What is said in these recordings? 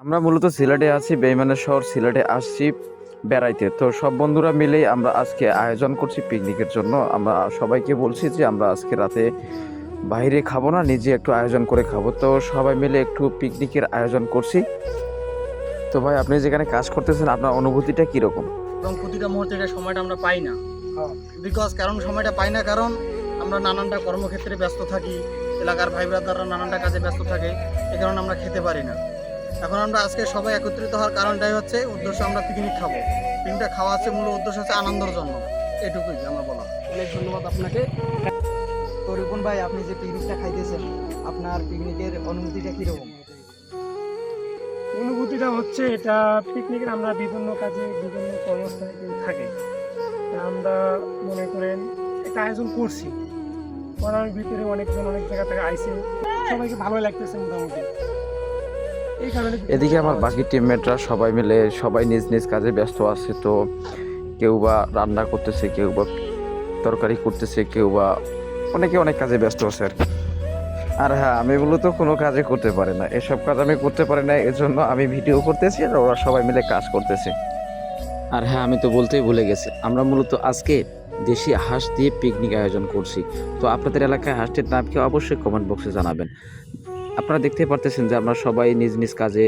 আমরা মূলত সিলেটে আছি বেইমানের শহর সিলেটে আসছি বেড়াইতে। তো সব বন্ধুরা মিলেই আমরা আজকে আয়োজন করছি পিকনিকের জন্য। আমরা সবাইকে বলছি যে আমরা আজকে রাতে বাইরে খাব না নিজে একটু আয়োজন করে খাব। তো সবাই মিলে একটু পিকনিকের আয়োজন করছি। তো ভাই আপনি যেখানে কাজ করতেছেন আপনার অনুভূতিটা কীরকম? এবং প্রতিটা মুহূর্তে এটা সময়টা আমরা পাই না। বিকজ কারণ সময়টা পাই না কারণ আমরা নানানটা কর্মক্ষেত্রে ব্যস্ত থাকি এলাকার ভাই ব্রাদাররা নানানটা কাজে ব্যস্ত থাকে এ কারণে আমরা খেতে পারি না। এখন আমরা আজকে সবাই একত্রিত হওয়ার কারণটাই হচ্ছে উদ্দেশ্য আমরা পিকনিক খাব। পিকনিকটা খাওয়া হচ্ছে মূল উদ্দেশ্য হচ্ছে আনন্দের জন্য। এটুকুই আমার বলা অনেক ধন্যবাদ আপনাকে। তো রিপন ভাই আপনি যে পিকনিকটা খাইতেছেন আপনার পিকনিকের অনুভূতিটা কীরকম? অনুভূতিটা হচ্ছে এটা পিকনিকের আমরা বিভিন্ন কাজে বিভিন্ন কর্মস্থানে কিন্তু থাকি আমরা মনে করেন একটা আয়োজন করছি। করার ভিতরে অনেকজন অনেক জায়গা থেকে আইসে সবাইকে ভালো লাগতেছে মোটামুটি। এদিকে আমার বাকি টিমমেটরা সবাই মিলে সবাই নিজ নিজ কাজে ব্যস্ত আছে, তো কেউ বা রান্না করতেছে, কেউ বা তরকারি করতেছে, কেউ বা অনেকে অনেক কাজে ব্যস্ত আছে আর কি। আর হ্যাঁ আমি মূলত কোনো কাজে করতে পারি না। এসব কাজ আমি করতে পারি না, এজন্য আমি ভিডিও করতেছি আর ওরা সবাই মিলে কাজ করতেছে। আর হ্যাঁ আমি তো বলতেই ভুলে গেছি। আমরা মূলত আজকে দেশি হাঁস দিয়ে পিকনিক আয়োজন করছি। তো আপনাদের এলাকায় হাঁসটির নাম কি অবশ্যই কমেন্ট বক্সে জানাবেন। আপনারা দেখতে পারতেছেন যে আমরা সবাই নিজ নিজ কাজে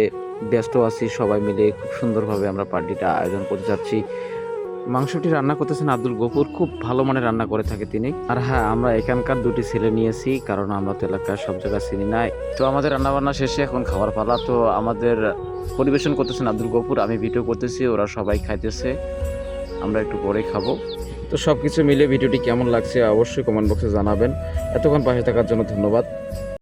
ব্যস্ত আছি, সবাই মিলে খুব সুন্দরভাবে আমরা পার্টিটা আয়োজন করতে যাচ্ছি। মাংসটি রান্না করতেছেন আব্দুল গফুর, খুব ভালো মানের রান্না করে থাকে তিনি। আর হ্যাঁ আমরা এখানকার দুটি ছেলে নিয়েছি, কারণ আমরা তো এলাকার সব জায়গায় চিনি নাই তো আমাদের রান্না বান্না শেষে এখন খাবার পালা, তো আমাদের পরিবেশন করতেছেন আব্দুল গফুর, আমি ভিডিও করতেছি, ওরা সবাই খাইতেছে, আমরা একটু পরে খাব। তো সব কিছু মিলে ভিডিওটি কেমন লাগছে অবশ্যই কমেন্ট বক্সে জানাবেন। এতক্ষণ পাশে থাকার জন্য ধন্যবাদ।